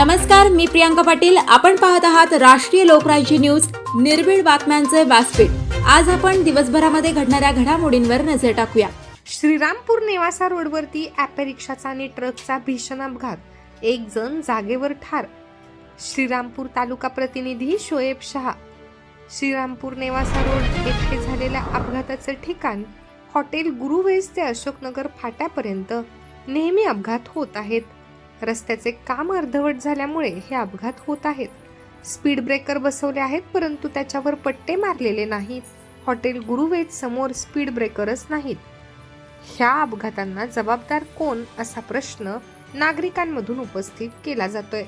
नमस्कार मी प्रियांका पाटील. आपण पाहत आहात राष्ट्रीय लोकराज्य न्यूज निर्भीड बातम्यांचे व्यासपीठ. आज आपण दिवसभरामध्ये घडणाऱ्या घडामोडींवर नजर टाकूया. श्रीरामपूर नेवासा रोडवरती ॲपे रिक्षाचा आणि ट्रकचा भीषण अपघात. एक जण जागेवर ठार. श्रीरामपूर तालुका प्रतिनिधी शोएब शहा. श्रीरामपूर नेवासा रोड येथे झालेल्या अपघाताचे ठिकाण हॉटेल गुरुवेज ते अशोकनगर फाट्यापर्यंत नेहमी अपघात होत आहेत. रस्त्याचे काम अर्धवट झाल्यामुळे हे अपघात होत आहेत. स्पीड ब्रेकर बसवले आहेत परंतु त्याच्यावर पट्टे मारलेले नाहीत. हॉटेल गुरुवेद समोर स्पीड ब्रेकरच नाहीत. ह्या अपघातांना जबाबदार कोण असा प्रश्न नागरिकांमधून उपस्थित केला जातोय.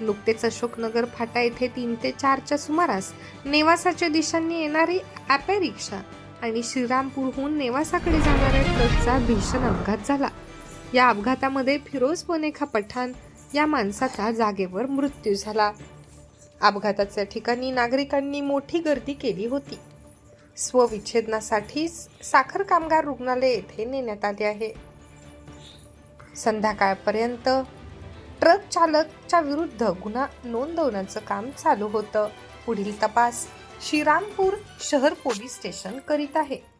नुकतेच अशोकनगर फाटा येथे तीन ते चारच्या सुमारास नेवासाच्या दिशांनी येणारी ॲपे रिक्षा आणि श्रीरामपूरहून नेवासाकडे जाणाऱ्या ट्रकचा भीषण अपघात झाला. या अपघातामध्ये फिरोज बनेखा पठाण या माणसाचा जागेवर मृत्यू झाला. अपघाताच्या ठिकाणी नागरिकांनी मोठी गर्दी केली होती. स्वविच्छेदनासाठी साखर कामगार रुग्णालय येथे नेण्यात आले आहे. संध्याकाळपर्यंत ट्रक चालकच्या विरुद्ध गुन्हा नोंदवण्याचं काम चालू होतं. पुढील तपास श्रीरामपूर शहर पोलीस स्टेशन करीत आहे.